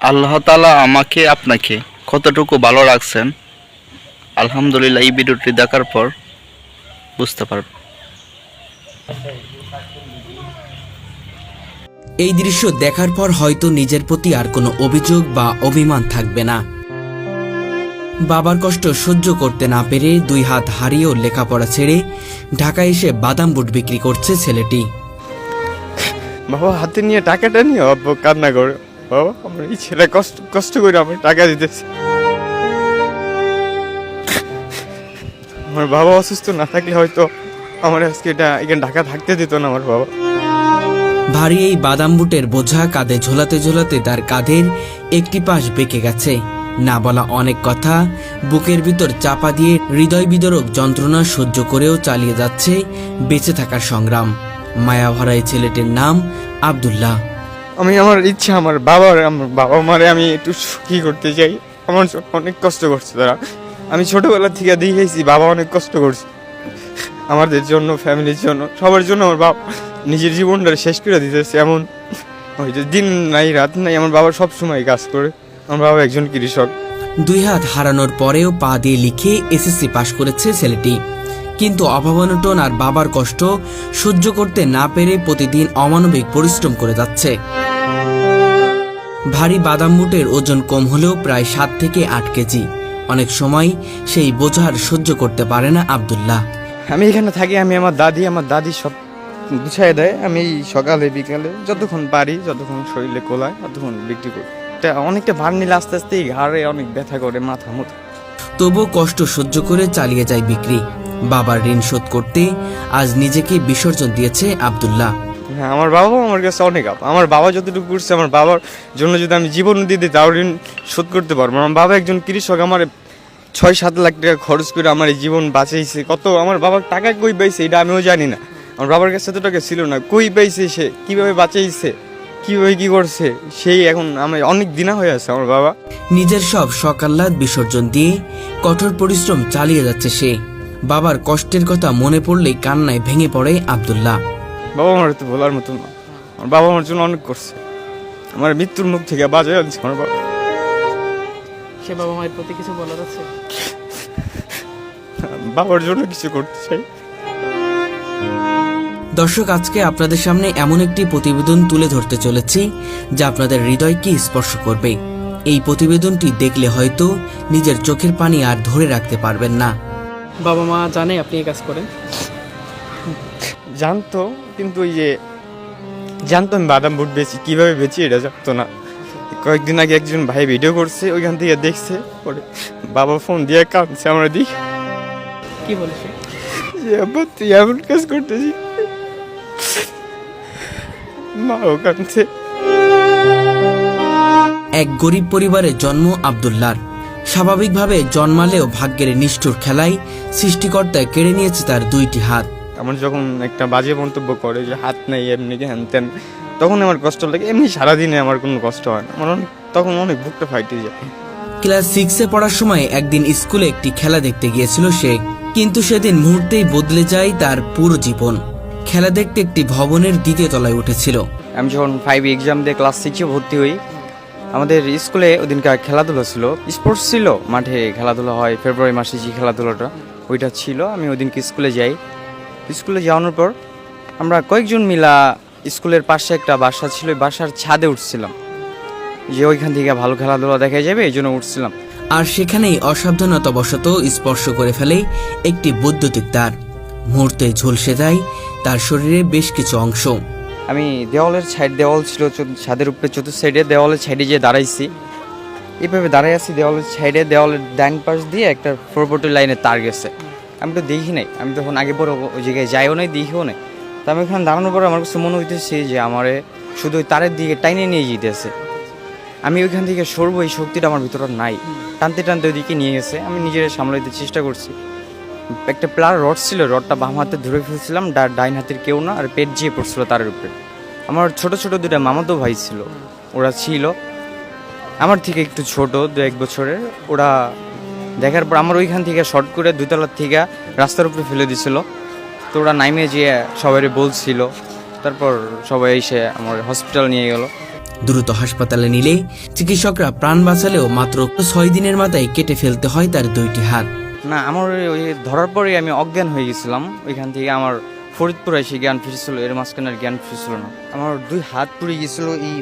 আল্লাহ তালা আমাকে আপনাকে কতটুকু ভালো রাখছেন আলহামদুলিল্লাহ এই ভিডিওটি দেখার পর বুঝতে পারবেন এই দৃশ্য দেখার পর হয়তো নিজের প্রতি আর কোনো অভিযোগ বা অভিমান থাকবে না। বাবার কষ্ট সহ্য করতে না পেরে দুই হাত হারিয়েও লেখাপড়া ছেড়ে ঢাকায় এসে বাদাম বুট বিক্রি করছে ছেলেটি। বাবা হাতে নিয়ে টাকাটা নিয়ে কান্না করে। বাবা, আমার এই ছেলে কষ্ট কষ্ট করে আমার টাকা দিতেছে। আমার বাবা অসুস্থ না থাকলে হয়তো আমার আজকে এটা এখানে ঢাকা থাকতে দিত না আমার বাবা। ভারী এই বাদাম বুটের বোঝা কাঁধে ঝোলাতে ঝোলাতে তার কাঁধের একটি পাশ বেঁকে গেছে। না বলা অনেক কথা, বুকের ভিতর চাপা দিয়ে হৃদয় বিদরক যন্ত্রণা সহ্য করেও চালিয়ে যাচ্ছে বেঁচে থাকার সংগ্রাম। মায়াভরা এই ছেলেটির নাম আব্দুল্লাহ। আমি আমার ইচ্ছা, আমার বাবার, আমার বাবা মারে আমি একটু সুখী করতে চাই। আমার অনেক কষ্ট করছে তারা। আমি ছোটবেলা থেকে দেখেছি বাবা অনেক কষ্ট করছে। আমাদের জন্য ফ্যামিলির জন্য, সবার জন্য আমার বাবা নিজের জীবনটা শেষ করে দিতেছে। এমন ওই যে দিন নাই, রাত নাই, আমার বাবা সব সময় কাজ করে। আমার বাবা একজন কৃষক। দুই হাত হারানোর পরেও পা দিয়ে লিখে এসএসসি পাশ করেছে ছেলেটি। কিন্তু অভাবনটন আর বাবার কষ্ট সহ্য করতে না পেরে প্রতিদিন অমানবিক পরিশ্রম করে যাচ্ছে। ভারী বাদাম বুটের ওজন কম হলেও প্রায় সাত থেকে আট কেজি। অনেক সময় সেই বোঝার সহ্য করতে পারে না আব্দুল্লাহ। আমি এখানে থাকি আমি আমার দাদি আমার দাদি সব গুছাই দেয়। আমি সকালে বিকালে যতক্ষণ পারি যতক্ষণ শরীরে কোলায় ততক্ষণ বিক্রি করি। এটা অনেকটা ভার নিলে আস্তে আস্তে ঘাড়ে অনেক ব্যথা করে মাথা মুথা তবু কষ্ট সহ্য করে চালিয়ে যায় বিক্রি। বাবার ঋণ শোধ করতে আজ নিজেকে বিসর্জন দিয়েছে আব্দুল্লাহ। হ্যাঁ আমার বাবা আমার কাছে অনেক আপ আমার বাবা যতটুকু করছে আমার বাবার জন্য যদি আমি জীবন দিয়ে দিই তাও ঋণ শোধ করতে পারব। আমার বাবা একজন কৃষক আমার ছয় সাত লাখ টাকা খরচ করে আমার এই জীবন বাঁচাইছে। কত আমার বাবার টাকা কই পাইছে এটা আমিও জানি না। আমার বাবার কাছে এত টাকা ছিল না কই পাইছে সে? কীভাবে বাঁচাইছে? কীভাবে কী করছে? সেই এখন আমার অনেক দিনা হয়ে আছে আমার বাবা। নিজের সব সকাল্লাদ বিসর্জন দিয়ে কঠোর পরিশ্রম চালিয়ে যাচ্ছে সে। বাবার কষ্টের কথা মনে পড়লেই কান্নায় ভেঙে পড়ে আব্দুল্লাহ। বাবা আমার তো বলার মতো না। আমার বাবা আমার জন্য অনেক করছে আমার মৃত্যুর মুখ থেকে বাজে আনছে আমার বাবা। সে বাবা মায়ের প্রতি কিছু বলার আছে? বাবার জন্য কিছু করতে চাই। দর্শক আজকে আপনাদের সামনে এমন একটি প্রতিবেদন তুলে ধরতে চলেছি যা আপনাদের হৃদয়কে স্পর্শ করবে। এই প্রতিবেদনটি দেখলে হয়তো নিজের চোখের পানি আর ধরে রাখতে পারবেন না। বাবা মা জানে আপনি এই কাজ করেন। জানতো কিন্তু ওই যে জানতো আমি বাদাম বুট বেচি কীভাবে বেচি এটা জানতো না। কয়েকদিন আগে একজন ভাই ভিডিও করছে ওইখান থেকে দেখছে পরে বাবা ফোন দিয়ে কাঁদছে আমরা দিই কি বলেছে? তুই এমন কাজ করতেছি মাও কাঁদছে। এক গরিব পরিবারে জন্ম আব্দুল্লাহর স্বাভাবিকভাবে জন্মালেও ভাগ্যের নিষ্ঠুর খেলায় সৃষ্টিকর্তায় কেড়ে নিয়েছে তার দুইটি হাত। আমার যখন একটা বাজে মন্তব্য করে যে হাত নেই এমনি হ্যান ত্যান তখন আমার কষ্ট লাগে। এমনি সারাদিনে আমার কোনো কষ্ট হয় না। আমার অনেক তখন অনেক বুকটা ফাইটে যায়। ক্লাস সিক্সে পড়ার সময় একদিন স্কুলে একটি খেলা দেখতে গিয়েছিল সে। কিন্তু সেদিন মুহূর্তেই বদলে যায় তার পুরো জীবন। খেলা দেখতে একটি ভবনের দ্বিতীয় তলায় উঠেছিল। আমি যখন ফাইভ এক্সাম দিয়ে ক্লাস সিক্সে ভর্তি হই আমাদের স্কুলে ওদিনকার খেলাধুলো ছিল। স্পোর্টস ছিল, মাঠে খেলাধুলা হয়, ফেব্রুয়ারি মাসে যে খেলাধুলোটা, ওইটা ছিল। আমি ওদিনকে স্কুলে যাই। স্কুলে যাওয়ানোর পর আমরা কয়েকজন মিলা স্কুলের পাশে একটা বাসা ছিল বাসার ছাদে উঠছিলাম। যে ওইখান থেকে ভালো খেলাধুলা দেখা যাবে, এই জন্য উঠছিলাম। আর সেখানেই অসাবধানতাবশত স্পর্শ করে ফেলে একটি বৈদ্যুতিক তার। মুহূর্তে ঝলসে যায়, তার শরীরে বেশ কিছু অংশ। আমি দেওয়ালের সাইড দেওয়াল ছিল ছাদের উপরে, চতুর্থ সাইডে দেওয়ালের সাইডে যে দাঁড়াইছি। এইভাবে দাঁড়াই আছি, দেওয়ালের সাইডে দেওয়ালের ডান পাশ দিয়ে একটা ফোরপোর্টের লাইনে তার গেছে। আমি তো দেখি নাই, আমি তখন আগে পরে ওই জায়গায় যাইও নাই, দেখিও নাই। তো আমি ওখানে দাঁড়ানোর পরে আমার কাছে মনে হইতেছে যে আমারে শুধু ওই তারের দিকে টাইনে নিয়ে যেতেছে। আমি ওইখান থেকে সরবো, এই শক্তিটা আমার ভিতরে নাই। টানতে টানতে ওইদিকে নিয়ে গেছে, আমি নিজের সামলাইতে চেষ্টা করছি। একটা প্লার রড ছিল, রডটা বাম হাতে ধরে ফেলছিলাম ডাইন হাতের কেউ না, আর পেট জিয়ে পড়ছিল তারের উপরে। আমার ছোট ছোট দুটা মামাতো ভাই ছিল ওরা ছিল। আমার থেকে একটু ছোট দু এক বছরের। ওরা দেখার পর আমার ওইখান থেকে শর্ট করে দুতলার থেকে রাস্তার উপরে ফেলে দিছিল। তো ওরা নাইমে যেয়ে সবাই বলছিল। তারপর সবাই এসে আমার হসপিটাল নিয়ে গেল। দ্রুত হাসপাতালে নিলে চিকিৎসকরা প্রাণ বাঁচালেও মাত্র ছয় দিনের মাথায় কেটে ফেলতে হয় তার দুইটি হাত। না আমার ওই- ধরার পরে আমি অজ্ঞান হয়ে গেছিলাম। ওইখান থেকে আমার ফরিদপুর এসে জ্ঞান ফিরেছিল, এর মাঝখানে জ্ঞান ফিরছিল না। আমার দুই হাত পুড়ে গেছিল এই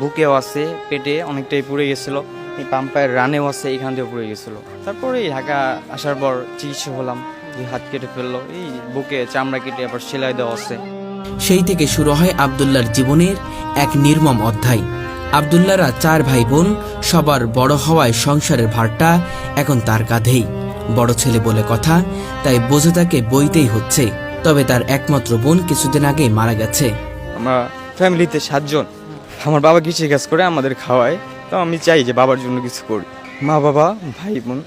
বুকেও আছে, পেটে অনেকটাই পুড়ে গেছিল এই পাম্পায়ের রানেও আছে এখান থেকে পুড়ে গেছিল তারপরে এই ঢাকা আসার পর চিকিৎসা হলাম, দুই হাত কেটে ফেলল, এই বুকে চামড়া কেটে আবার সেলাই দেওয়া আছে। সেই থেকে শুরু হয় আবদুল্লার জীবনের এক নির্মম অধ্যায়। আবদুল্লারা চার ভাই বোন সবার বড় হওয়ায় সংসারের ভারটা এখন তার কাঁধেই। বড় ছেলে বলে কথা, তাই বোঝে তাকে বইতেই হচ্ছে। তবে তার একমাত্র বোন কিছুদিন আগেই মারা গেছে। আমরা ফ্যামিলিতে সাতজন। আমার বাবা কৃষি কাজ করে আমাদের খাওয়ায়। তো আমি চাই যে বাবার জন্য কিছু করি। মা বাবা ভাই বোন।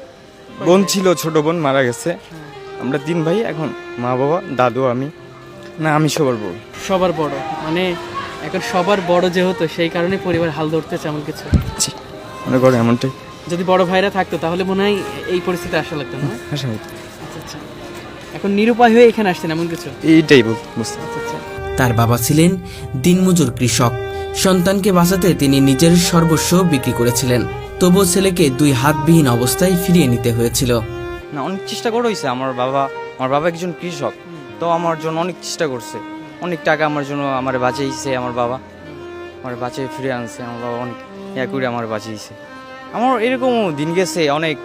বোন ছিল ছোট বোন মারা গেছে। আমরা তিন ভাই এখন মা বাবা দাদু আমি। না আমি সবার বড় সবার বড়। মানে এখন সবার বড় যেহেতু সেই কারণে পরিবার হাল ধরতেছে এমন কিছু। মনে করে এমনটাই। যদি বড় ভাইরা থাকতো তাহলে মনে হয় এই পরিস্থিতি আসা লাগতো না? আচ্ছা আচ্ছা। এখন নিরুপায় হয়ে এখানে আসছেন এমন কিছু? এইটাই বুঝতে আচ্ছা আচ্ছা। তার বাবা ছিলেন দিনমজুর কৃষক। সন্তানকে বাঁচাতে তিনি নিজের সর্বস্ব বিক্রি করেছিলেন। তবুও ছেলেকে দুই হাতবিহীন অবস্থায় ফিরিয়ে নিতে হয়েছিল। না অনেক চেষ্টা করে হয়েছে আমার বাবা। আমার বাবা একজন কৃষক তো আমার জন্য অনেক চেষ্টা করছে। অনেক টাকা আমার জন্য আমার বাঁচিয়েছে আমার বাবা। আমার বাঁচিয়ে ফিরে আনছে আমার বাবা অনেক ইয়া করে আমার বাঁচিয়েছে আমার এরকম দিন গেছে অনেক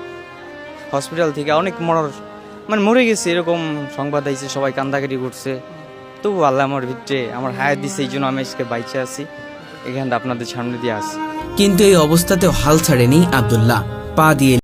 হসপিটাল থেকে অনেক মরার মানে মরে গেছে, এরকম সংবাদ আইছে, সবাই কান্দাকাটি করছে। তবু আল্লাহ আমার ভিতরে আমার হায়াত দিছে এই জন্য আমি আজকে বাইচে আছি। এখানটা আপনাদের সামনে দিয়ে আসি। কিন্তু এই অবস্থাতেও হাল ছাড়েনি আবদুল্লাহ। পা দিয়ে